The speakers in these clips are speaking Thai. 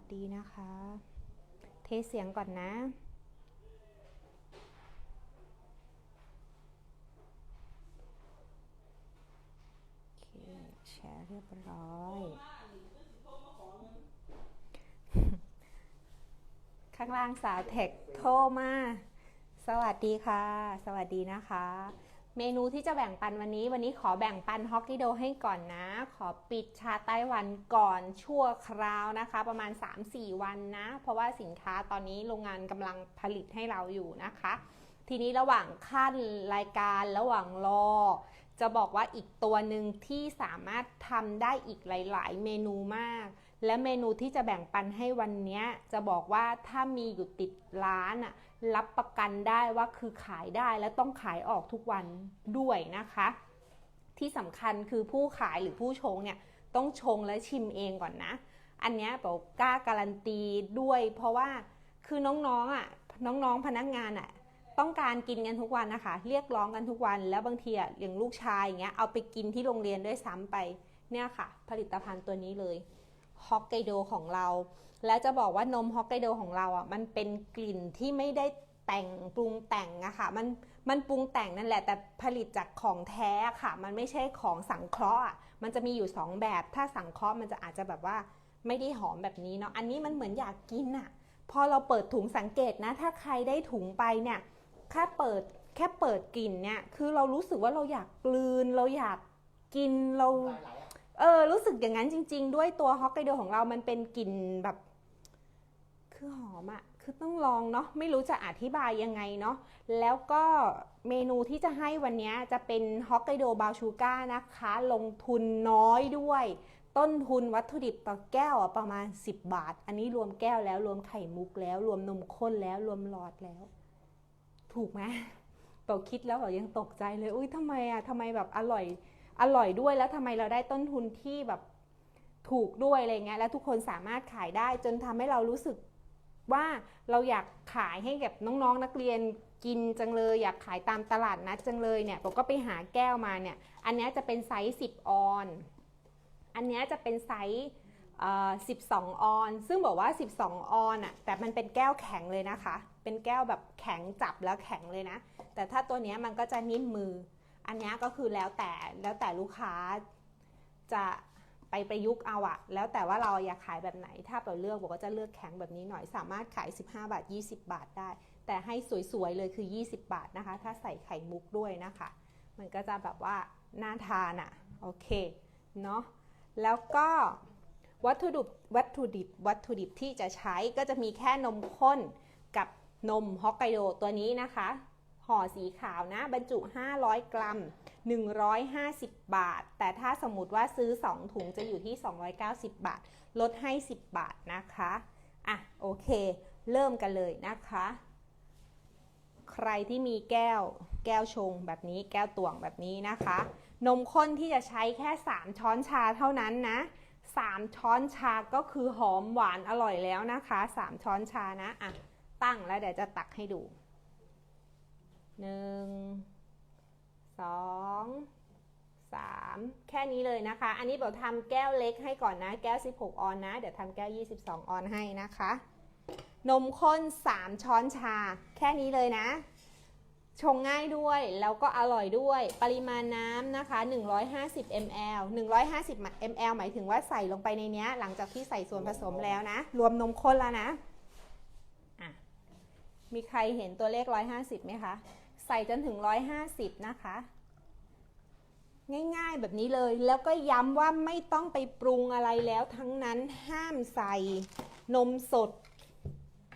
วัสดีนะคะ เทสเสียงก่อนนะแชร์เรียบร้อย ข้างล่างสาวเทคโทรมา สวัสดีค่ะ สวัสดีนะคะ เมนูที่จะแบ่งปันวันนี้ วันนี้ขอแบ่งปันฮอกกี้โดให้ก่อนนะ ขอปิดชาไต้หวันก่อนชั่วคราวนะคะ ประมาณ 3-4 วันนะ เพราะว่าสินค้าตอนนี้โรงงานกำลังผลิตให้เราอยู่นะคะ ทีนี้ระหว่างขั้นรายการระหว่างรอ จะบอกว่าอีกตัวหนึ่งที่สามารถทำได้อีกหลาย ๆ เมนูมาก และเมนูที่จะแบ่งปันให้วันนี้จะบอกว่าถ้ามีอยู่ติดร้านอะรับประกันได้ว่าคือขายได้และต้องขายออกทุกวันด้วยนะคะ ที่สำคัญคือผู้ขายหรือผู้ชงเนี่ยต้องชงและชิมเองก่อนนะ อันนี้ยเป๋ากล้าการันตีด้วย เพราะว่าคือน้องๆอะน้องๆพนักงานอะต้องการกินกันทุกวันนะคะ เรียกร้องกันทุกวันแล้วบางทีอะอย่างลูกชายอย่างเงี้ยเอาไปกินที่โรงเรียนด้วยซ้ำไปเนี่ยค่ะ ผลิตภัณฑ์ตัวนี้เลย ฮอกไกโดของเรา แล้วจะบอกว่านมฮอกไกโดของเราอะมันเป็นกลิ่นที่ไม่ได้แต่งปรุงแต่งอะค่ะมันมันปรุงแต่งนั่นแหละ แต่ผลิตจากของแท้ค่ะ มันไม่ใช่ของสังเคราะห์อะมันจะมีอยู่ 2 แบบ ถ้าสังเคราะห์มันจะอาจจะแบบว่าไม่ได้หอมแบบนี้เนาะอันนี้มันเหมือนอยากกินอะพอเราเปิดถุงสังเกตนะ ถ้าใครได้ถุงไปเนี่ยแค่เปิดแค่เปิดกลิ่นเนี่ยคือเรารู้สึกว่าเราอยากกลืนเราอยากกินเรา เออรู้สึกอย่างนั้นจริง ๆ ด้วยตัวฮอกไกโดของเรามันเป็นกลิ่นแบบ คือหอมอะคือต้องลองเนาะไม่รู้จะอธิบายยังไงเนาะแล้วก็เมนูที่จะให้วันนี้จะเป็นฮอกไกโดบาวชูก้านะคะ ลงทุนน้อยด้วย ต้นทุนวัตถุดิบต่อแก้วประมาณ 10 บาท อันนี้รวมแก้วแล้วรวมไข่มุกแล้ว รวมนมข้นแล้วรวมหลอดแล้ว ถูกไหมเปาคิดแล้วยังตกใจเลย อุ้ยทำไมอะทำไมแบบอร่อย อร่อยด้วยแล้วทำไมเราได้ต้นทุนที่แบบถูกด้วยอะไรเงี้ยแล้วทุกคนสามารถขายได้จนทำให้เรารู้สึกว่าเราอยากขายให้กับน้องๆนักเรียนกินจังเลย อยากขายตามตลาดนัดจังเลยเนี่ยผมก็ไปหาแก้วมาเนี่ย อันนี้จะเป็นไซส์ 10 ออน อันนี้จะเป็นไซส์เอ่อ12 ออน ซึ่งบอกว่า 12 ออนอะแต่มันเป็นแก้วแข็งเลยนะคะ เป็นแก้วแบบแข็งจับแล้วแข็งเลยนะ แต่ถ้าตัวนี้มันก็จะนิ่มมือ อันนี้ก็คือแล้วแต่แล้วแต่ลูกค้าจะไปประยุกต์เอาอะแล้วแต่ว่าเราอยากขายแบบไหน ถ้าเราเลือกบอกว่าจะเลือกแข็งแบบนี้หน่อย สามารถขาย 15 บาท 20 บาทได้ แต่ให้สวยๆเลยคือ 20 บาทนะคะ ถ้าใส่ไข่มุกด้วยนะคะ มันก็จะแบบว่าน่าทานอะโอเค เนาะ แล้วก็วัตถุดิบวัตถุดิบวัตถุดิบที่จะใช้ก็จะมีแค่นมข้นกับนมฮอกไกโดตัวนี้นะคะ ห่อสีขาวนะ บรรจุ 500 กรัม 150 บาท แต่ถ้าสมมติว่าซื้อ 2 ถุงจะอยู่ที่ 290 บาท ลดให้ 10 บาทนะคะ อะ โอเค เริ่มกันเลยนะคะ ใครที่มีแก้ว แก้วชงแบบนี้ แก้วตวงแบบนี้นะคะ นมข้นที่จะใช้แค่ 3 ช้อนชาเท่านั้นนะ 3 ช้อนชาก็คือหอมหวานอร่อยแล้วนะคะ 3 ช้อนชานะ อะ ตั้งแล้วเดี๋ยวจะตักให้ดู หนึ่งสองสามแค่นี้เลยนะคะ อันนี้เดี๋ยวทำแก้วเล็กให้ก่อนนะ แก้ว 16 ออนนะ เดี๋ยวทำแก้ว 22 ออนให้นะคะ นมข้น 3 ช้อนชา แค่นี้เลยนะ ชงง่ายด้วย แล้วก็อร่อยด้วย ปริมาณน้ำนะคะ 150 ml 150 ml หมายถึงว่าใส่ลงไปในนี้ หลังจากที่ใส่ส่วนผสมแล้วนะ รวมนมข้นแล้วนะะมีใครเห็นตัวเลข 150ไหมคะ ใส่จนถึง 150 นะคะ ง่ายๆแบบนี้เลยแล้วก็ย้ำว่าไม่ต้องไปปรุงอะไรแล้วทั้งนั้นห้ามใส่นมสด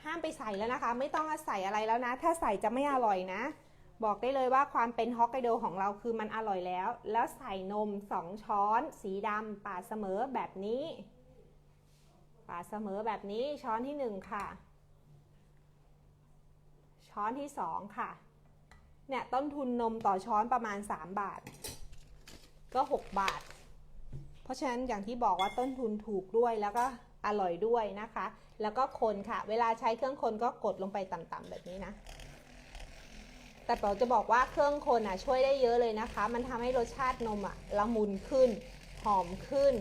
ห้ามไปใส่แล้วนะคะ ไม่ต้องใส่อะไรแล้วนะ ถ้าใส่จะไม่อร่อยนะ บอกได้เลยว่าความเป็นฮอกไกโดของเราคือมันอร่อยแล้ว แล้วใส่นม 2 ช้อน สีดำปาดเสมอแบบนี้ปาดเสมอแบบนี้ช้อนที่ 1 ค่ะช้อนที่ 2 ค่ะ เนี่ยต้นทุนนมต่อช้อนประมาณ 3 บาท ก็ 6 บาท เพราะฉะนั้นอย่างที่บอกว่าต้นทุนถูกด้วยแล้วก็อร่อยด้วยนะคะ แล้วก็คนค่ะ เวลาใช้เครื่องคนก็กดลงไปต่ำๆแบบนี้นะ แต่เป๋าจะบอกว่าเครื่องคนอะช่วยได้เยอะเลยนะคะ มันทำให้รสชาตินมอะละมุนขึ้น หอมขึ้น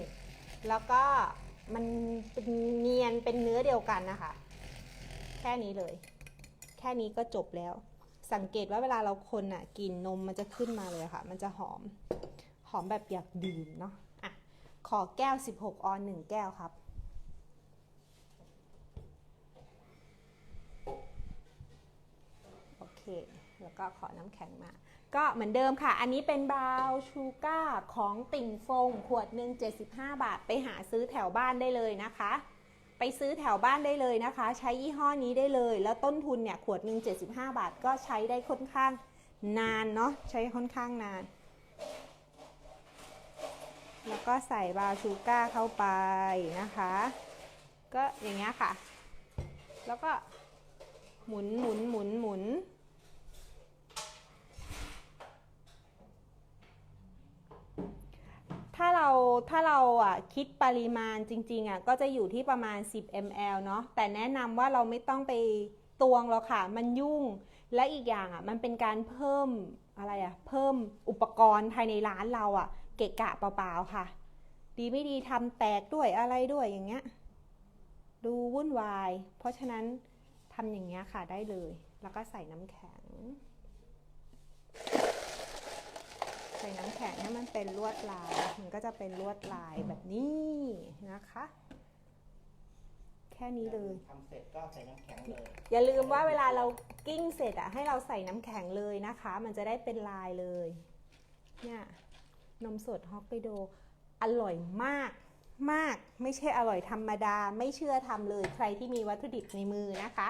แล้วก็มันเป็นเนียนเป็นเนื้อเดียวกันนะคะ แค่นี้เลย แค่นี้ก็จบแล้ว สังเกตว่าเวลาเราคนอะกลิ่นนมมันจะขึ้นมาเลยค่ะ มันจะหอม หอมแบบอยากดื่มเนาะอะขอแก้ว 16 ออน1แก้วครับ โอเค แล้วก็ขอน้ำแข็งมา ก็เหมือนเดิมค่ะ อันนี้เป็นบราวน์ชูการ์ของติ่งฟง ขวดหนึ่ง75 บาท ไปหาซื้อแถวบ้านได้เลยนะคะ ไปซื้อแถวบ้านได้เลยนะคะ ใช้ยี่ห้อนี้ได้เลย แล้วต้นทุนเนี่ยขวดหนึ่ง75 บาท ก็ใช้ได้ค่อนข้างนานเนาะใช้ค่อนข้างนาน แล้วก็ใส่บาชูก้าเข้าไปนะคะ ก็อย่างเงี้ยค่ะ แล้วก็หมุนหมุนหมุนหมุน ถ้าเราถ้าเราอะคิดปริมาณจริงๆอะก็จะอยู่ที่ประมาณ 10 ml เนาะแต่แนะนำว่าเราไม่ต้องไปตวงหรอกค่ะ มันยุ่ง และอีกอย่างอะมันเป็นการเพิ่มอะไรอะเพิ่มอุปกรณ์ภายในร้านเราอะ เกะกะเปล่าๆค่ะ ดีไม่ดีทำแตกด้วยอะไรด้วยอย่างเงี้ย ดูวุ่นวาย เพราะฉะนั้นทำอย่างเงี้ยค่ะได้เลย แล้วก็ใส่น้ำแข็ง ใส่น้ำแข็งให้มันเป็นลวดลาย มันก็จะเป็นลวดลายแบบนี้นะคะ แค่นี้เลย ทำเสร็จก็ใส่น้ำแข็งเลย อย่าลืมว่าเวลาเรากิ้งเสร็จอะให้เราใส่น้ำแข็งเลยนะคะ มันจะได้เป็นลายเลย เนี่ยนมสดฮอกไกโดอร่อยมากมากไม่ใช่อร่อยธรรมดาไม่เชื่อทำเลย ใครที่มีวัตถุดิบในมือนะคะ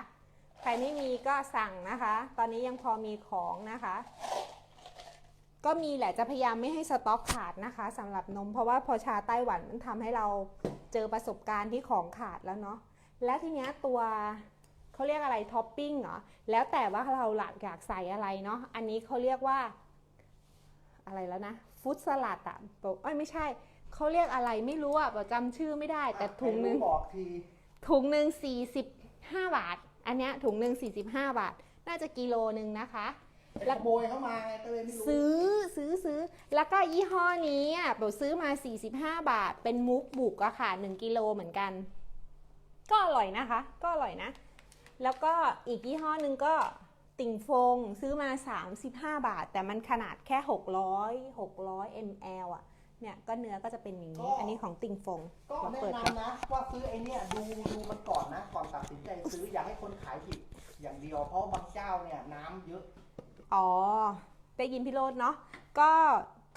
ใครไม่มีก็สั่งนะคะ ตอนนี้ยังพอมีของนะคะ ก็มีแหละจะพยายามไม่ให้สต็อกขาดนะคะสำหรับนม เพราะว่าพอชาไต้หวันมันทำให้เราเจอประสบการณ์ที่ของขาดแล้วเนาะและทีเนี้ยตัวเขาเรียกอะไรท็อปปิ้งเหรอแล้วแต่ว่าเราหลักอยากใส่อะไรเนาะอันนี้เขาเรียกว่า อะไรแล้วนะฟุตสลัดอะบอกเอ้ยไม่ใช่เขาเรียกอะไรไม่รู้อะบอกจำชื่อไม่ได้ แต่ถุงหนึงใครรู้บอกทีถุงหนึ่ง45 บาท อันเนี้ยถุงหนึ่ง45 บาท น่าจะกิโลหนึ่งนะคะไป ขโมยเข้ามาไงก็เลยไม่รู้ซื้อซื้อซื้อ แล้วก็ยี่ห้อนี้อะเบลซื้อมา 45 บาท เป็นมุกบุกอะค่ะ 1 กิโลเหมือนกัน ก็อร่อยนะคะ ก็อร่อยนะ แล้วก็อีกยี่ห้อหนึ่งก็ติ่งฟงซื้อมา 35 บาท แต่มันขนาดแค่ 600 600 ml อะเนี่ยก็เนื้อก็จะเป็นอย่างนี้ อันนี้ของติ่งฟงก็เราแนะเปิดนำนะ ว่าซื้อไอ้เนี่ยดูดูมันก่อนนะก่อนตัดสินใจซื้ออย่าให้คนขายผิดอย่างเดียวเพราะบางเจ้าเนี่ยน้ำเยอะ อ๋อ ได้ยินพี่โรดเนาะ ก็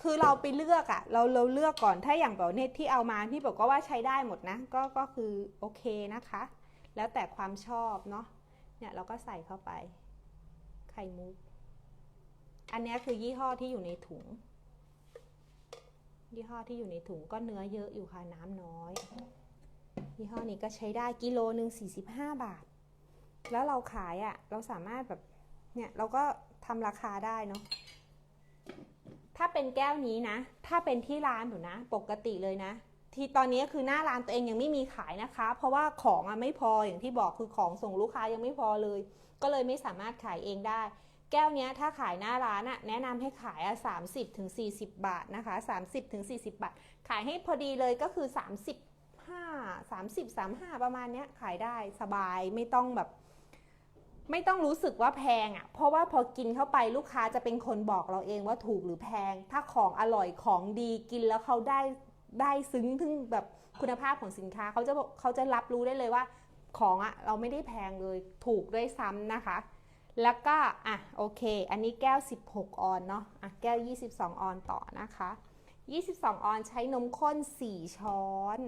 คือเราไปเลือกอะเราเราเลือกก่อน ถ้าอย่างแบบเน็ตที่เอามาพี่บอกก็ว่าใช้ได้หมดนะ ก็ก็คือโอเคนะคะ แล้วแต่ความชอบเนาะ เนี่ยเราก็ใส่เข้าไป ไข่มุก อันนี้คือยี่ห้อที่อยู่ในถุง ยี่ห้อที่อยู่ในถุงก็เนื้อเยอะอยู่ค่ะน้ำน้อย ยี่ห้อนี้ก็ใช้ได้กิโลหนึ่ง45 บาท แล้วเราขายอะเราสามารถแบบ เนี่ยเราก็ ทำราคาได้เนาะถ้าเป็นแก้วนี้นะ ถ้าเป็นที่ร้านหนูนะ ปกติเลยนะ ที่ตอนนี้คือหน้าร้านตัวเองยังไม่มีขายนะคะ เพราะว่าของอะไม่พออย่างที่บอกคือของส่งลูกค้ายังไม่พอเลย ก็เลยไม่สามารถขายเองได้ แก้วนี้ถ้าขายหน้าร้านอะแนะนำให้ขายอะสามสิบถึงสี่สิบบาทนะคะสามสิบถึงสี่สิบบาท ขายให้พอดีเลยก็คือสามสิบห้าสามสิบสามห้าประมาณเนี้ยขายได้สบายไม่ต้องแบบ ไม่ต้องรู้สึกว่าแพงอะ่ะ เพราะว่าพอกินเข้าไปลูกค้าจะเป็นคนบอกเราเองว่าถูกหรือแพง ถ้าของอร่อยของดีกินแล้วเขาได้ได้ซึ้งถึงแบบคุณภาพของสินค้าเขาจะเขาจะรับรู้ได้เลยว่า ของอะ่ะเราไม่ได้แพงเลยถูกด้วยซ้ำนะคะ แล้วก็อะโอเค อันนี้แก้ว 16 ออนเนาะอะแก้ว 22 ออนต่อนะคะ 22 ออนใช้นมข้น 4 ช้อน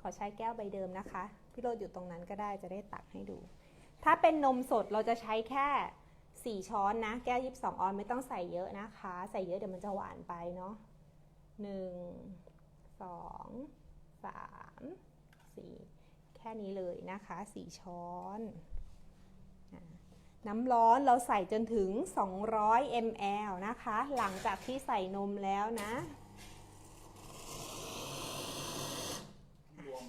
ขอใช้แก้วใบเดิมนะคะ พี่โรดอยู่ตรงนั้นก็ได้จะได้ตักให้ดู ถ้าเป็นนมสดเราจะใช้แค่ 4 ช้อนนะ แก้ว22 ออนไม่ต้องใส่เยอะนะคะ ใส่เยอะเดี๋ยวมันจะหวานไปเนาะ1 2 3 4 แค่นี้เลยนะคะ 4 ช้อน น้ำร้อนเราใส่จนถึง 200 ml นะคะ หลังจากที่ใส่นมแล้วนะรวม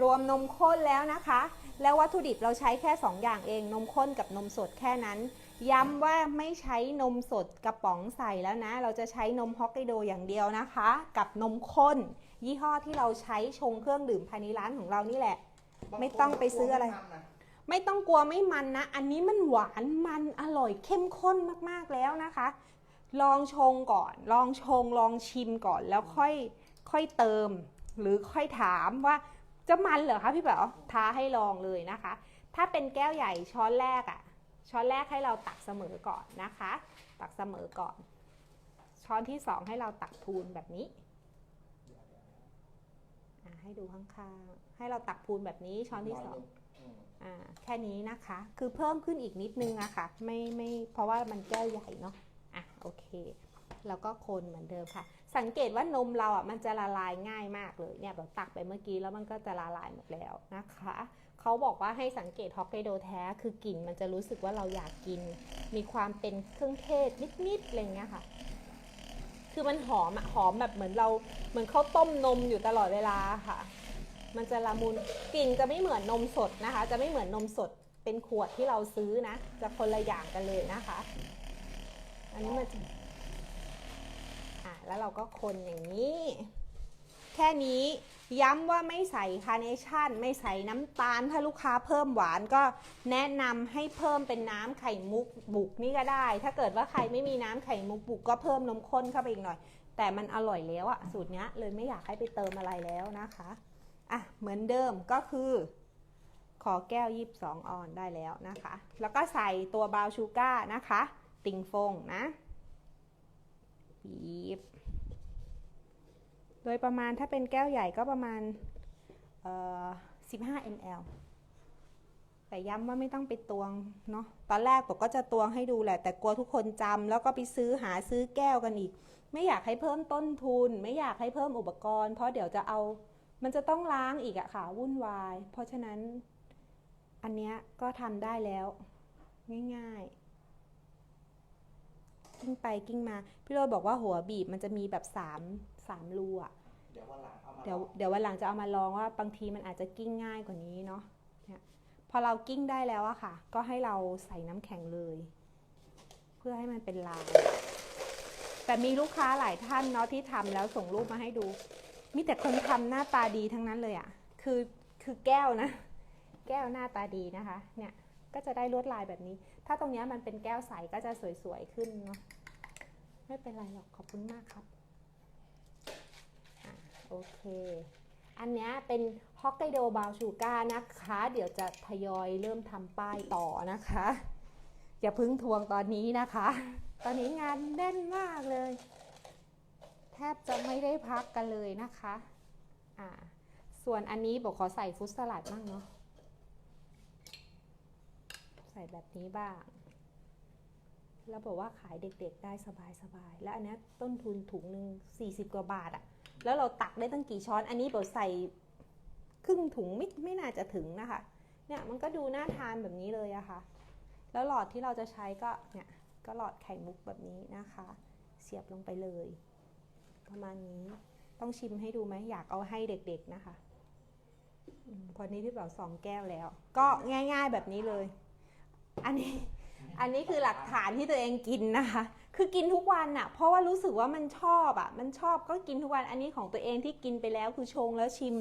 รวมนมข้นแล้วนะคะ แล้ววัตถุดิบเราใช้แค่ 2 อย่างเองนมข้นกับนมสดแค่นั้น ย้ำว่าไม่ใช้นมสดกระป๋องใส่แล้วนะ เราจะใช้นมฮอกไกโดอย่างเดียวนะคะ กับนมข้น ยี่ห้อที่เราใช้ชงเครื่องดื่มภายในร้านของเรานี่แหละ ไม่ต้องไปซื้ออะไร ไม่ต้องกลัวไม่มันนะ อันนี้มันหวานมันอร่อยเข้มข้นมากๆแล้วนะคะ ลองชงก่อน ลองชงลองชิมก่อนแล้วค่อยค่อยเติม หรือค่อยถามว่า จะมันเหรอคะพี่เป๋าท้าให้ลองเลยนะคะ ถ้าเป็นแก้วใหญ่ช้อนแรกอะ่ะช้อนแรกให้เราตักเสมอก่อนนะคะ ตักเสมอก่อน ช้อนที่สองให้เราตักพูนแบบนี้อะให้ดูข้างๆ ให้เราตักพูนแบบนี้ช้อนที่สองอืมอ่าแค่นี้นะคะ คือเพิ่มขึ้นอีกนิดนึงอะค่ะ ไม่ไม่เพราะว่ามันแก้วใหญ่เนาะ อะโอเค แล้วก็คนเหมือนเดิมค่ะ สังเกตว่านมเราอะมันจะละลายง่ายมากเลยเนี่ยแบบตักไปเมื่อกี้แล้วมันก็จะละลายหมดแล้วนะคะเขาบอกว่าให้สังเกตฮอกไกโดแท้คือกลิ่นมันจะรู้สึกว่าเราอยากกิน มีความเป็นเครื่องเทศนิดๆอะไรเงี้ยค่ะ คือมันหอมอะหอมแบบเหมือนเราเหมือนเขาต้มนมอยู่ตลอดเวลาค่ะ มันจะละมุนกลิ่นจะไม่เหมือนนมสดนะคะ จะไม่เหมือนนมสดเป็นขวดที่เราซื้อนะ จะคนละอย่างกันเลยนะคะ อันนี้มันจะ แล้วเราก็คนอย่างนี้ แค่นี้ย้ำว่าไม่ใส่คาร์เนชั่น ไม่ใส่น้ำตาล ถ้าลูกค้าเพิ่มหวานก็แนะนำให้เพิ่มเป็นน้ำไข่มุกบุกนี่ก็ได้ ถ้าเกิดว่าใครไม่มีน้ำไข่มุกบุกก็เพิ่มนมข้นเข้าไปอีกหน่อย แต่มันอร่อยแล้วอะสูตรเนี้ยเลยไม่อยากให้ไปเติมอะไรแล้วนะคะอะเหมือนเดิมก็คือ ขอแก้ว22องออนได้แล้วนะคะ แล้วก็ใส่ตัวบราวน์ชูการ์นะคะ ติงฟงนะบีบ โดยประมาณถ้าเป็นแก้วใหญ่ก็ประมาณ 15 ml แต่ย้ำว่าไม่ต้องไปตวงเนาะ ตอนแรกผมก็จะตวงให้ดูแหละ แต่กลัวทุกคนจำแล้วก็ไปซื้อหาซื้อแก้วกันอีก ไม่อยากให้เพิ่มต้นทุน ไม่อยากให้เพิ่มอุปกรณ์ เพราะเดี๋ยวจะเอา มันจะต้องล้างอีกอะค่ะวุ่นวาย เพราะฉะนั้น อันเนี้ยก็ทำได้แล้ว ง่ายๆ กิ้งไปกิ้งมา พี่โรดบอกว่าหัวบีบมันจะมีแบบสาม สามรูอะเดี๋ยววันหลังเอามาเดี๋ยวลองเดี๋ยววันหลังจะเอามาลองว่าบางทีมันอาจจะกิ้งง่ายกว่านี้เนาะเนี่ยพอเรากิ้งได้แล้วอะค่ะ ก็ให้เราใส่น้ำแข็งเลย เพื่อให้มันเป็นลาย แต่มีลูกค้าหลายท่านเนาะที่ทำแล้วส่งรูปมาให้ดู มีแต่คนทำหน้าตาดีทั้งนั้นเลยอะคือคือแก้วนะ แก้วหน้าตาดีนะคะ เนี่ยก็จะได้ลวดลายแบบนี้ ถ้าตรงเนี้ยมันเป็นแก้วใสก็จะสวยๆขึ้นเนาะไม่เป็นไรหรอกขอบคุณมากครับ โอเค อันนี้เป็นฮอกไกโดบาวชูก้านะคะ เดี๋ยวจะทยอยเริ่มทำป้ายต่อนะคะ อย่าพึ่งทวงตอนนี้นะคะ ตอนนี้งานแน่นมากเลย แทบจะไม่ได้พักกันเลยนะคะอ่าส่วนอันนี้บอกขอใส่ฟุตสลัดบ้างเนาะใส่แบบนี้บ้าง แล้วบอกว่าขายเด็กๆได้สบายๆ แล้วอันนี้ต้นทุนถุงหนึ่ง40 กว่าบาทอะ แล้วเราตักได้ตั้งกี่ช้อน อันนี้เปิดใส่ครึ่งถุงไม่ไม่น่าจะถึงนะคะ เนี่ยมันก็ดูน่าทานแบบนี้เลยอะค่ะ แล้วหลอดที่เราจะใช้ก็เนี่ยก็หลอดไข่มุกแบบนี้นะคะ เสียบลงไปเลย ประมาณนี้ต้องชิมให้ดูไหมอยากเอาให้เด็กๆนะคะพอนี้พี่บอกสองแก้วแล้ว ก็ง่าย ๆแบบนี้เลย อันนี้ อันนี้คือหลักฐานที่ตัวเองกินนะคะ คือกินทุกวันอะเพราะว่ารู้สึกว่ามันชอบอะมันชอบก็กินทุกวันอันนี้ของตัวเองที่กินไปแล้วคือชงแล้วชิม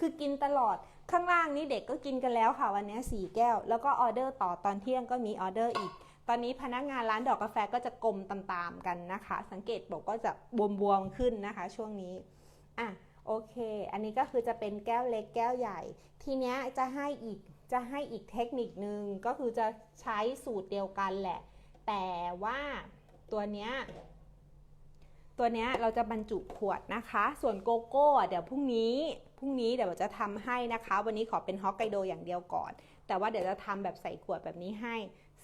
คือกินตลอดข้างล่างนี่เด็กก็กินกันแล้วค่ะวันนี้สี่แก้ว แล้วก็ออเดอร์ต่อตอนเที่ยงก็มีออเดอร์อีก ตอนนี้พนักงานร้านดอกกาแฟก็จะกลมตามๆกันนะคะ สังเกตบอกก็จะบวมๆขึ้นนะคะ ช่วงนี้อะโอเค อันนี้ก็คือจะเป็นแก้วเล็กแก้วใหญ่ ทีเนี้ยจะให้อีกจะให้อีกเทคนิคนึงก็คือจะใช้สูตรเดียวกันแหละ แต่ว่า ตัวเนี้ยตัวเนี้ยเราจะบรรจุขวดนะคะ ส่วนโกโก้เดี๋ยวพรุ่งนี้พรุ่งนี้เดี๋ยวจะทำให้นะคะ วันนี้ขอเป็นฮอกไกโดอย่างเดียวก่อน แต่ว่าเดี๋ยวจะทำแบบใส่ขวดแบบนี้ให้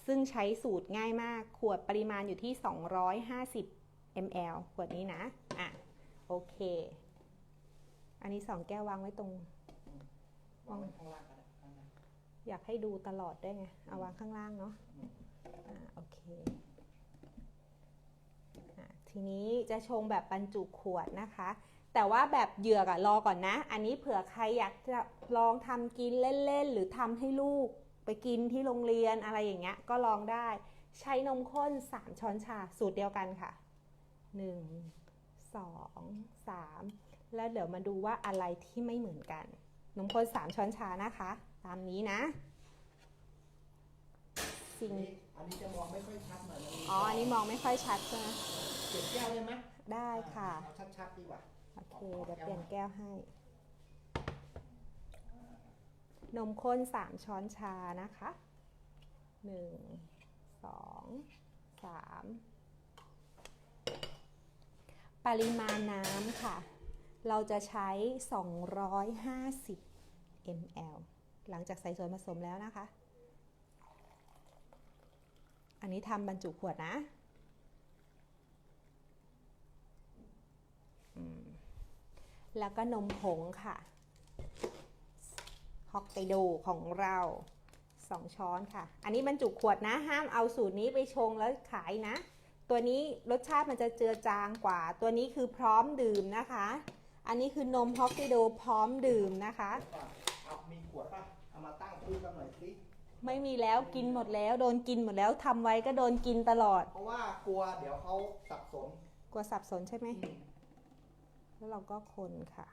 ซึ่งใช้สูตรง่ายมากขวดปริมาณอยู่ที่ 250 ml ขวดนี้นะอะโอเค อันนี้สองแก้ววางไว้ตรงวางข้างล่างอยากให้ดูตลอดด้วยไงเอาวางข้างล่างเนาะอ่าโอเค ทีนี้จะชงแบบบรรจุขวดนะคะ แต่ว่าแบบเหยือกอะรอก่อนนะ อันนี้เผื่อใครอยากจะลองทำกินเล่นๆ หรือทำให้ลูกไปกินที่โรงเรียนอะไรอย่างเงี้ย ก็ลองได้ ใช้นมข้น 3 ช้อนชา สูตรเดียวกันค่ะ 1 2 3 แล้วเดี๋ยวมาดูว่าอะไรที่ไม่เหมือนกัน นมข้นสามช้อนชานะคะ ตามนี้นะสิ่งนี่อันนี้จะมองไม่ค่อยชัดหน่อยมันมีอ๋อ อันนี้มองไม่ค่อยชัดใช่ไหม เปลี่ยนแก้วได้ไหมได้ค่ะ เอาชัดๆดีกว่าโอเค เดี๋ยวเปลี่ยนแก้วให้ นมข้นสามช้อนชานะคะหนึ่งสองสามปริมาณน้ำค่ะ เราจะใช้ 250 ml หลังจากใส่ส่วนผสมแล้วนะคะ อันนี้ทำบรรจุขวดนะ แล้วก็นมผงค่ะ ฮอกไกโดของเรา2ช้อนค่ะ อันนี้บรรจุขวดนะ ห้ามเอาสูตรนี้ไปชงแล้วขายนะ ตัวนี้รสชาติมันจะเจือจางกว่า ตัวนี้คือพร้อมดื่มนะคะ อันนี้คือนมฮอกไกโดพร้อมดื่มนะคะก่อนเอามีขวดป่ะ เอามาตั้งคู่กันหน่อยสิไม่มีแล้วกินหมดแล้วโดนกินหมดแล้วทำไว้ก็โดนกินตลอด เพราะว่ากลัวเดี๋ยวเขาสับสน กลัวสับสนใช่ไหม แล้วเราก็คนค่ะ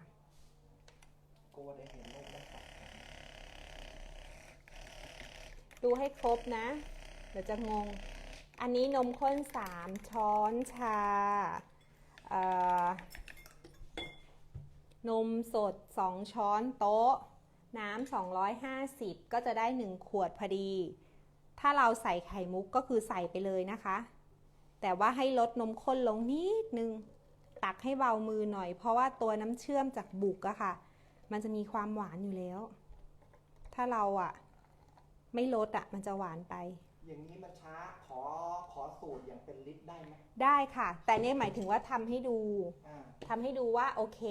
กลัวได้เห็นลูกได้สับสนดูให้ครบนะ เดี๋ยวจะงง อันนี้นมข้น 3 ช้อนชาเอ่อนมสด 2 ช้อนโต๊ะ น้ำ 250 ก็จะได้ 1 ขวดพอดี ถ้าเราใส่ไข่มุกก็คือใส่ไปเลยนะคะ แต่ว่าให้ลดนมข้นลงนิดนึง ตักให้เบามือหน่อย เพราะว่าตัวน้ำเชื่อมจากบุกอะค่ะ มันจะมีความหวานอยู่แล้ว ถ้าเราอะไม่ลดอะมันจะหวานไป อย่างนี้มันช้าขอขอสูตรอย่างเป็นลิตรได้ไหมได้ค่ะ แต่เนี่ยหมายถึงว่าทำให้ดูอ่าทำให้ดูว่าโอเค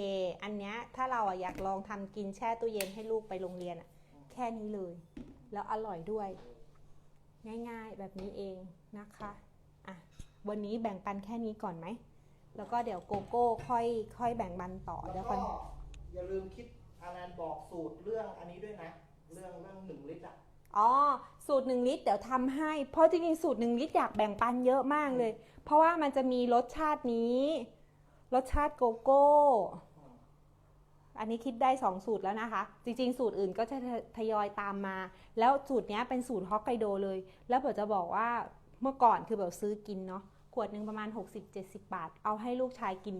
อันเนี้ยถ้าเราอะอยากลองทำกินแช่ตู้เย็นให้ลูกไปโรงเรียนอะแค่นี้เลย แล้วอร่อยด้วย ง่ายๆแบบนี้เองนะคะ อะ วันนี้แบ่งปันแค่นี้ก่อนไหม แล้วก็เดี๋ยวโกโก้ค่อยค่อยแบ่งปันต่อแล้วเดี๋ยวก็ก่อนอย่าลืมคิดอานันต์บอกสูตรเรื่องอันนี้ด้วยนะ เรื่องเรื่องหนึ่งลิตรอะอ๋อสูตรหนึ่งลิตรเดี๋ยวทำให้ เพราะจริงๆสูตรหนึ่งลิตรอยากแบ่งปันเยอะมากเลย เพราะว่ามันจะมีรสชาตินี้ รสชาติโกโก้ อืมอันนี้คิดได้2สูตรแล้วนะคะ จริงๆ สูตรอื่นก็จะทยอยตามมา แล้วสูตรเนี้ยเป็นสูตรฮอกไกโดเลย แล้วเดี๋ยวจะบอกว่าเมื่อก่อนคือแบบซื้อกินเนาะข วดหนึ่งประมาณ 60-70 บาท เอาให้ลูกชายกิน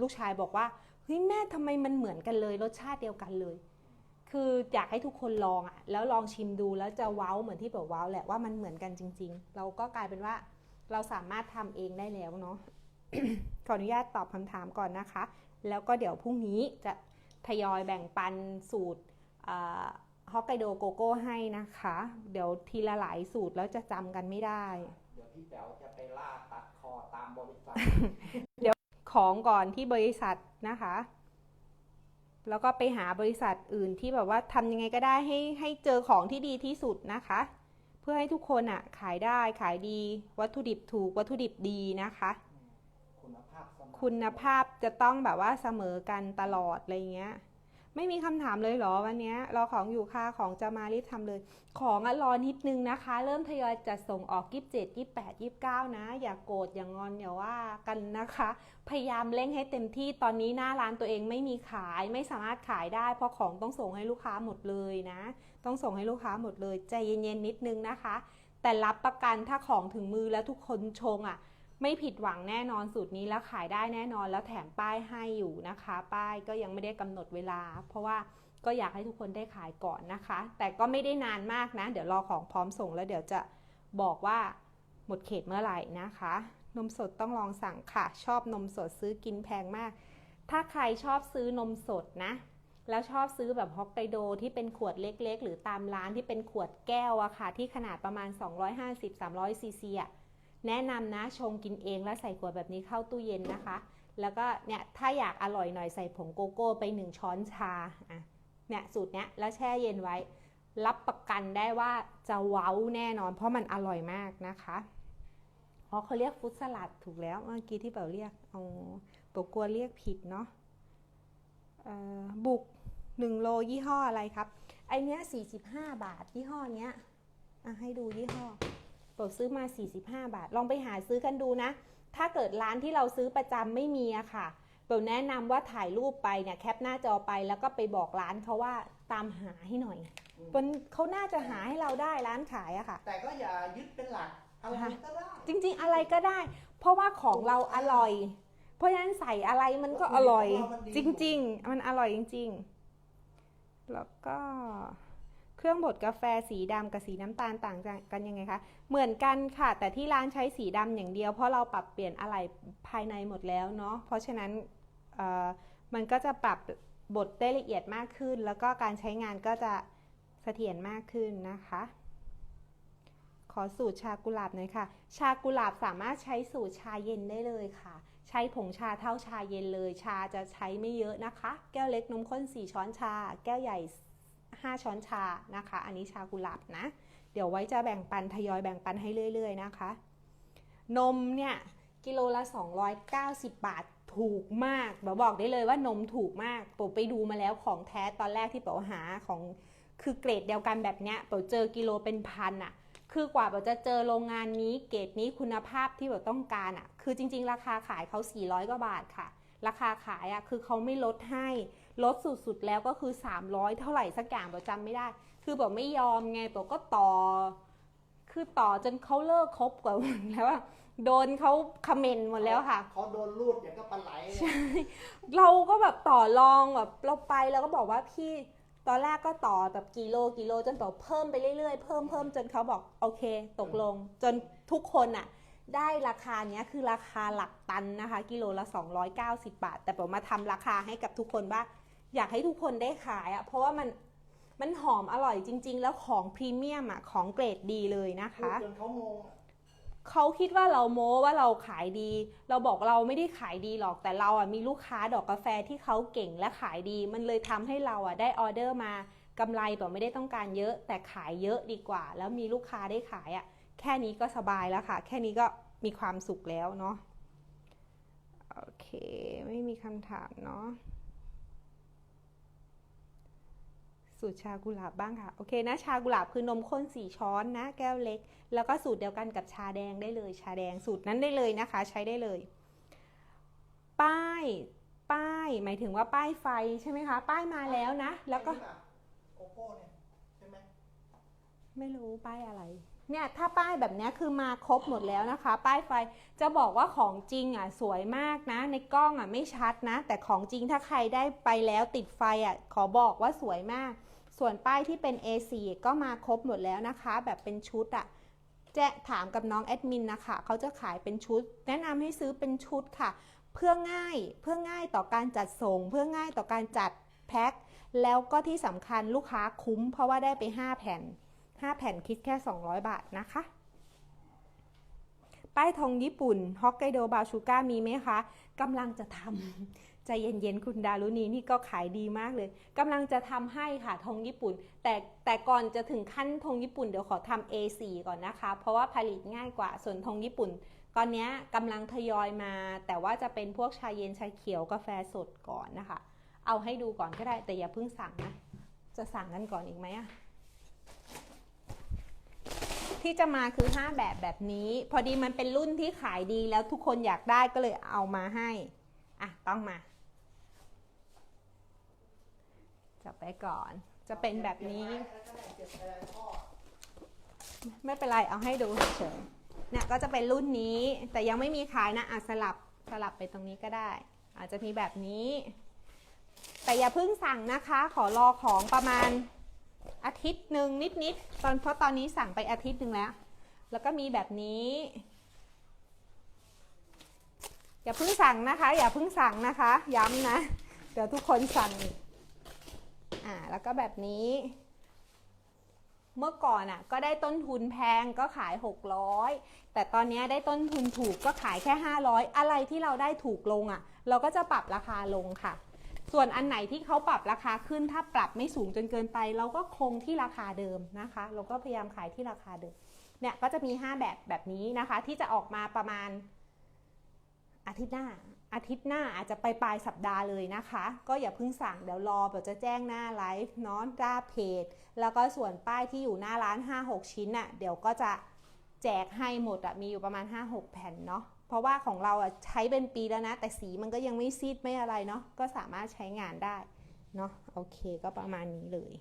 ลูกชายบอกว่าเฮ้ยแม่ทำไมมันเหมือนกันเลย รสชาติเดียวกันเลย คืออยากให้ทุกคนลองอะ่ะแล้วลองชิมดูแล้วจะว้าวเหมือนที่แบบว้าวแหละว่ามันเหมือนกันจริง ๆ เราก็กลายเป็นว่าเราสามารถทำเองได้แล้วเนาะขออนุญาตตอบคำถามก่อนนะคะ แล้วก็เดี๋ยวพรุ่งนี้จะทยอยแบ่งปันสูตรฮอกไกโดโกโก้ให้นะคะ เดี๋ยวทีละหลายสูตรแล้วจะจำกันไม่ได้ เดี๋ยวพี่แป๋วจะไปล่าตัดคอตามบริษัทของก่อนที่บริษัทนะคะ แล้วก็ไปหาบริษัทอื่นที่แบบว่าทำยังไงก็ได้ให้ให้เจอของที่ดีที่สุดนะคะ เพื่อให้ทุกคนอะขายได้ขายดี วัตถุดิบถูกวัตถุดิบดีนะคะ คุณภาพสม่ำคุณภาพจะต้องแบบว่าเสมอกันตลอดอะไรเงี้ย ไม่มีคำถามเลยเหรอวันนี้รอของอยู่ค่ะของจะมารีบทำเลย ของอะรอนิดนึงนะคะ เริ่มทยอยจัดส่งออก27 28 29นะ อย่ากโกรธอย่างงอนอย่าว่ากันนะคะ พยายามเร่งให้เต็มที่ตอนนี้หน้าร้านตัวเองไม่มีขายไม่สามารถขายได้ เพราะของต้องส่งให้ลูกค้าหมดเลยนะ ต้องส่งให้ลูกค้าหมดเลยใจเย็นๆนิดนึงนะคะ แต่รับประกันถ้าของถึงมือแล้วทุกคนชงอะ ไม่ผิดหวังแน่นอนสูตรนี้แล้วขายได้แน่นอนแล้วแถมป้ายให้อยู่นะคะ ป้ายก็ยังไม่ได้กำหนดเวลา เพราะว่าก็อยากให้ทุกคนได้ขายก่อนนะคะ แต่ก็ไม่ได้นานมากนะ เดี๋ยวรอของพร้อมส่งแล้วเดี๋ยวจะบอกว่าหมดเขตเมื่อไหร่นะคะ นมสดต้องลองสั่งค่ะ ชอบนมสดซื้อกินแพงมาก ถ้าใครชอบซื้อนมสดนะ แล้วชอบซื้อแบบฮอกไกโดที่เป็นขวดเล็ก ๆ หรือตามร้านที่เป็นขวดแก้วอะค่ะ ที่ขนาดประมาณ 250-300ซีซีอะ แนะนำนะชงกินเองแล้วใส่ขวดแบบนี้เข้าตู้เย็นนะคะ แล้วก็เนี่ยถ้าอยากอร่อยหน่อยใส่ผงโกโก้ไป 1 ช้อนชาอะเนี่ยสูตรเนี้ยแล้วแช่เย็นไว้ รับประกันได้ว่าจะเว้าแน่นอน เพราะมันอร่อยมากนะคะอ๋อเขาเรียกฟุตสลัดถูกแล้วเมื่อกี้ที่เป๋าเรียกอ๋อเป๋ากลัวเรียกผิดเนาะบุก1โลยี่ห้ออะไรครับ ไอเนี้ย45 บาทยี่ห้อเนี้ยให้ดูยี่ห้อ เปิดซื้อมา 45 บาท ลองไปหาซื้อกันดูนะ ถ้าเกิดร้านที่เราซื้อประจำไม่มีอะค่ะเบลแนะนำว่าถ่ายรูปไปเนี่ยแคปหน้าจอไปแล้วก็ไปบอกร้านเขาว่าตามหาให้หน่อยอืมบนเขาน่าจะหาให้เราได้ร้านขายอะค่ะ แต่ก็อย่ายึดเป็นหลักอะไรก็ได้ จริงๆ อะไรก็ได้ เพราะว่าของเราอร่อย เพราะฉะนั้นใส่อะไรมันก็อร่อยจริง ๆ มันอร่อยจริง ๆ แล้วก็ เครื่องบดกาแฟสีดำกับสีน้ำตาลต่างกันยังไงคะ เหมือนกันค่ะ แต่ที่ร้านใช้สีดำอย่างเดียว เพราะเราปรับเปลี่ยนอะไรภายในหมดแล้วเนาะ เพราะฉะนั้นมันก็จะปรับบดได้ละเอียดมากขึ้น แล้วก็การใช้งานก็จะเสถียรมากขึ้นนะคะ ขอสูตรชากุหลาบหน่อยค่ะ ชากุหลาบสามารถใช้สูตรชาเย็นได้เลยค่ะใช้ผงชาเท่าชาเย็นเลย ชาจะใช้ไม่เยอะนะคะ แก้วเล็กนมข้น 4 ช้อนชา แก้วใหญ่ 5 ช้อนชานะคะ อันนี้ชากุหลาบนะ เดี๋ยวไว้จะแบ่งปันทยอยแบ่งปันให้เรื่อย ๆ นะคะ นมเนี่ยกิโลละ 290 บาทถูกมากเบาบอกได้เลยว่านมถูกมากโปไปดูมาแล้วของแท้ตอนแรกที่เป๋าหาของคือเกรดเดียวกันแบบเนี้ยเป๋าเจอกิโลเป็นพันอะคือกว่าเราจะเจอโรงงานนี้เกรดนี้คุณภาพที่แบบต้องการอะคือจริง ๆ ราคาขายเขา400กว่าบาทค่ะ ราคาขายอะคือเขาไม่ลดให้ ลดสุดๆแล้วก็คือ 300 เท่าไหร่สักอย่างเราจำไม่ได้ คือแบบไม่ยอมไงบอกก็ต่อ คือต่อจนเขาเลิกคบกับแล้วอะโดนเขาคอมเมนต์หมดแล้วค่ะ เขาโดนรูดอย่างก็ปลาไหลเลยเราก็แบบต่อรองแบบเราไปแล้วก็บอกว่าพี่ตอนแรกก็ต่อแบบกิโลกิโลจนแบบเพิ่มไปเรื่อยๆ เพิ่มเพิ่มจนเขาบอกโอเค ตกลง จนทุกคนอะได้ราคาเนี้ยคือราคาหลักตันนะคะ กิโลละ 290 บาท แต่ผมมาทำราคาให้กับทุกคนว่า อยากให้ทุกคนได้ขายอะเพราะว่ามันมันหอมอร่อยจริง ๆ แล้วของพรีเมียมอะของเกรดดีเลยนะรูดคะ จนเขางงอะเขาคิดว่าเราโม้ว่าเราขายดี เราบอกเราไม่ได้ขายดีหรอกแต่เราอะมีลูกค้าดอกกาแฟที่เขาเก่งและขายดี มันเลยทำให้เราอะได้ออเดอร์มากำไรแบบไม่ได้ต้องการเยอะ แต่ขายเยอะดีกว่า แล้วมีลูกค้าได้ขายอะแค่นี้ก็สบายแล้วค่ะ แค่นี้ก็มีความสุขแล้วเนาะโอเค ไม่มีคำถามเนาะ สูตรชากุหลาบบ้างค่ะ โอเคนะ ชากุหลาบคือนมข้นสี่ช้อนนะ แก้วเล็ก แล้วก็สูตรเดียวกันกับชาแดงได้เลย ชาแดงสูตรนั้นได้เลยนะคะ ใช้ได้เลย ป้าย ป้าย หมายถึงว่าป้ายไฟใช่ไหมคะ ป้ายมาแล้วนะ แล้วก็โกโก้เนี่ยใช่ไหมไม่รู้ป้ายอะไร เนี่ยถ้าป้ายแบบเนี้ยคือมาครบหมดแล้วนะคะ ป้ายไฟจะบอกว่าของจริงอะสวยมากนะ ในกล้องอะไม่ชัดนะ แต่ของจริงถ้าใครได้ไปแล้วติดไฟอะขอบอกว่าสวยมาก ส่วนป้ายที่เป็น A4 ก็มาครบหมดแล้วนะคะ แบบเป็นชุดอะจะถามกับน้องแอดมินนะคะเขาจะขายเป็นชุด แนะนำให้ซื้อเป็นชุดค่ะ เพื่อง่ายเพื่อง่ายต่อการจัดส่ง เพื่อง่ายต่อการจัดแพ็คแล้วก็ที่สำคัญลูกค้าคุ้ม เพราะว่าได้ไป 5 แผ่น 5 แผ่นคิดแค่ 200 บาทนะคะ ป้ายทองญี่ปุ่นฮอกไกโดบาชูก้ามีไหมคะกำลังจะทำ ใจเย็นๆคุณดารุณีนี่ก็ขายดีมากเลยกำลังจะทำให้ค่ะธงญี่ปุ่น แต่แต่ก่อนจะถึงขั้นธงญี่ปุ่นเดี๋ยวขอทำ A4 ก่อนนะคะ เพราะว่าผลิตง่ายกว่าส่วนธงญี่ปุ่น ตอนนี้ยกำลังทยอยมา แต่ว่าจะเป็นพวกชาเย็นชาเขียวกาแฟสดก่อนนะคะ เอาให้ดูก่อนก็ได้แต่อย่าเพิ่งสั่งนะจะสั่งกันก่อนอีกไหมอะที่จะมาคือ 5 แบบแบบนี้ พอดีมันเป็นรุ่นที่ขายดีแล้วทุกคนอยากได้ก็เลยเอามาให้ อะ ต้องมา จับไปก่อน จะเป็นแบบนี้ ไม่เป็นไรเอาให้ดูเฉยเนี่ยก็จะเป็นรุ่นนี้ แต่ยังไม่มีขายนะอะสลับสลับไปตรงนี้ก็ได้ อาจจะมีแบบนี้ แต่อย่าเพิ่งสั่งนะคะ ขอรอของประมาณอาทิตย์หนึ่งนิดๆตอนเพราะตอนนี้สั่งไปอาทิตย์หนึ่งแล้ว แล้วก็มีแบบนี้ อย่าเพิ่งสั่งนะคะ อย่าเพิ่งสั่งนะคะ ย้ำนะ เดี๋ยวทุกคนสั่งอีก อ่าแล้วก็แบบนี้ เมื่อก่อนอะก็ได้ต้นทุนแพงก็ขาย 600 แต่ตอนนี้ได้ต้นทุนถูกก็ขายแค่ 500 อะไรที่เราได้ถูกลงอะ เราก็จะปรับราคาลงค่ะ ส่วนอันไหนที่เขาปรับราคาขึ้นถ้าปรับไม่สูงจนเกินไป เราก็คงที่ราคาเดิมนะคะ เราก็พยายามขายที่ราคาเดิมเนี่ยก็จะมี 5 แบบแบบนี้นะคะ ที่จะออกมาประมาณอาทิตย์หน้า อาทิตย์หน้าอาจจะไปปลายสัปดาห์เลยนะคะ ก็อย่าเพิ่งสั่งเดี๋ยวรอเดี๋ยวจะแจ้งหน้าไลฟ์เนาะหน้าเพจ แล้วก็ส่วนป้ายที่อยู่หน้าร้าน 5-6 ชิ้นอะ่ะเดี๋ยวก็จะแจกให้หมดอะ่ะมีอยู่ประมาณ 5-6 แผ่นเนาะเพราะว่าของเราอะใช้เป็นปีแล้วนะ แต่สีมันก็ยังไม่ซีดไม่อะไรเนาะก็สามารถใช้งานได้เนาะโอเคก็ประมาณนี้เลย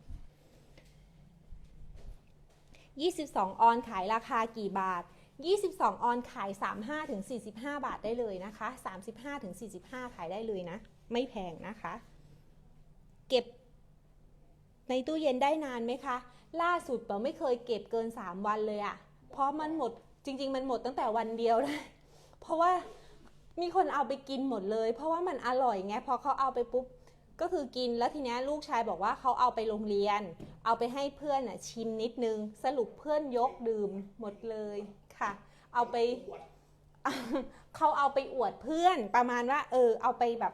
22 ออนขายราคากี่บาท 22 ออนขาย 35ถึง45 บาทได้เลยนะคะ 35ถึง45 ขายได้เลยนะ ไม่แพงนะคะ เก็บในตู้เย็นได้นานไหมคะ ล่าสุดเปาไม่เคยเก็บเกิน 3 วันเลยอะเพราะมันหมดจริง ๆ มันหมดตั้งแต่วันเดียวเลยเพราะว่ามีคนเอาไปกินหมดเลย เพราะว่ามันอร่อยไงพอเขาเอาไปปุ๊บก็คือกินแล้วทีนี้ลูกชายบอกว่าเขาเอาไปโรงเรียน เอาไปให้เพื่อนอะชิมนิดนึง สรุปเพื่อนยกดื่มหมดเลย ค่ะ เอาไปเขาเอาไปอวดเพื่อนประมาณว่า เออ เอาไปแบบ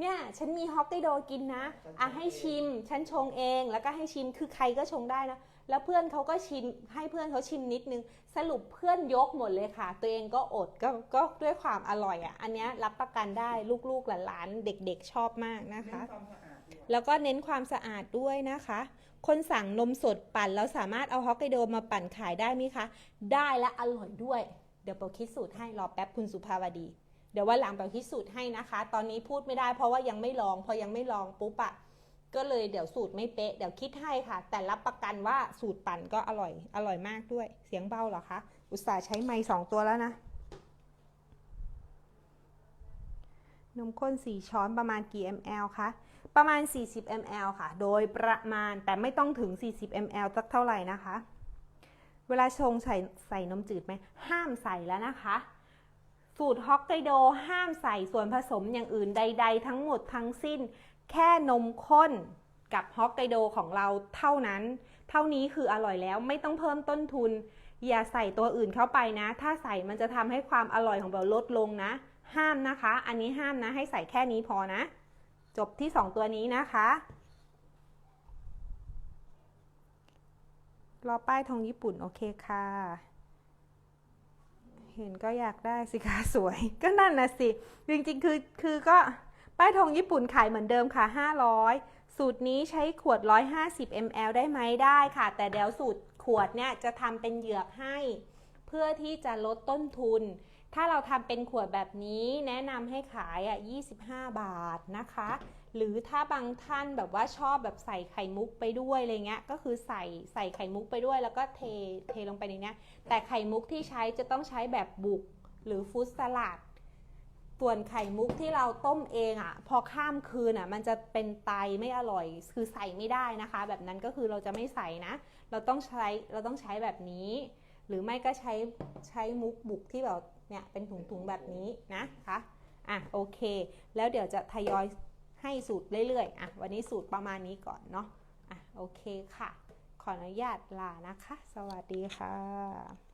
เนี่ย ฉันมีฮอกไกโดกินนะอะให้ชิม ฉันชงเองแล้วก็ให้ชิมคือใครก็ชงได้นะแล้วเพื่อนเขาก็ชิมให้เพื่อนเขาชิมนิดนึง สรุปเพื่อนยกหมดเลยค่ะ ตัวเองก็อดก็ก็ด้วยความอร่อยอะ อันเนี้ยรับประกันได้ลูกๆหลานๆเด็กๆชอบมากนะคะเน้นความสะอาดด้วยแล้วก็เน้นความสะอาดด้วยนะคะ คนสั่งนมสดปั่นแล้วสามารถเอาฮอกไกโดมาปั่นขายได้ไหมคะ ได้และอร่อยด้วย เดี๋ยวเปาคิดสูตรให้รอแป๊บคุณสุภาวดี เดี๋ยววันหลังเปาคิดสูตรให้นะคะ ตอนนี้พูดไม่ได้เพราะว่ายังไม่ลอง พอยังไม่ลองปุ๊บอะก็เลยเดี๋ยวสูตรไม่เป๊ะ เดี๋ยวคิดให้ค่ะ แต่รับประกันว่าสูตรปั่นก็อร่อย อร่อยมากด้วย เสียงเบาเหรอคะ อุตส่าห์ใช้ไม้สองตัวแล้วนะ นมข้น 4 ช้อนประมาณกี่ ml คะ ประมาณ 40 ml ค่ะ โดยประมาณแต่ไม่ต้องถึง 40 ml สักเท่าไหร่นะคะ เวลาชงใส่ใส่นมจืดไหม ห้ามใส่แล้วนะคะ สูตรฮอกไกโดห้ามใส่ส่วนผสมอย่างอื่นใด ๆ ทั้งหมดทั้งสิ้น แค่นมข้นกับฮอกไกโดของเราเท่านั้น เท่านี้คืออร่อยแล้วไม่ต้องเพิ่มต้นทุน อย่าใส่ตัวอื่นเข้าไปนะ ถ้าใส่มันจะทำให้ความอร่อยของเราลดลงนะ ห้ามนะคะ อันนี้ห้ามนะ ให้ใส่แค่นี้พอนะ จบที่ 2 ตัวนี้นะคะ รอป้ายธงญี่ปุ่นโอเคค่ะ เห็นก็อยากได้สิคะสวย ก็นั่นนะสิ จริงๆ คือคือก็ป้ายธงญี่ปุ่นขายเหมือนเดิมค่ะ 500 สูตรนี้ใช้ขวด 150 ml ได้ไหมได้ค่ะ แต่เดี๋ยวสูตรขวดเนี่ยจะทำเป็นเหยือกให้ เพื่อที่จะลดต้นทุน ถ้าเราทำเป็นขวดแบบนี้แนะนำให้ขายอะ25 บาทนะคะ หรือถ้าบางท่านแบบว่าชอบแบบใส่ไข่มุกไปด้วยอะไรเงี้ย ก็คือใส่ใส่ไข่มุกไปด้วย แล้วก็เทเทลงไปในเนี้ย แต่ไข่มุกที่ใช้จะต้องใช้แบบบุกหรือฟุตสลัด ส่วนไข่มุกที่เราต้มเองอะ่ะ พอข้ามคืนอะ่ะ มันจะเป็นไตไม่อร่อย คือใส่ไม่ได้นะคะ แบบนั้นก็คือเราจะไม่ใส่นะ เราต้องใช้เราต้องใช้แบบนี้ หรือไม่ก็ใช้ใช้มุกบุกที่แบบ เนี่ยเป็นถุงๆแบบนี้นะคะอะโอเค แล้วเดี๋ยวจะทยอยให้สูตรเรื่อยๆอะวันนี้สูตรประมาณนี้ก่อนเนาะอะโอเคค่ะ ขออนุญาตลานะคะ สวัสดีค่ะ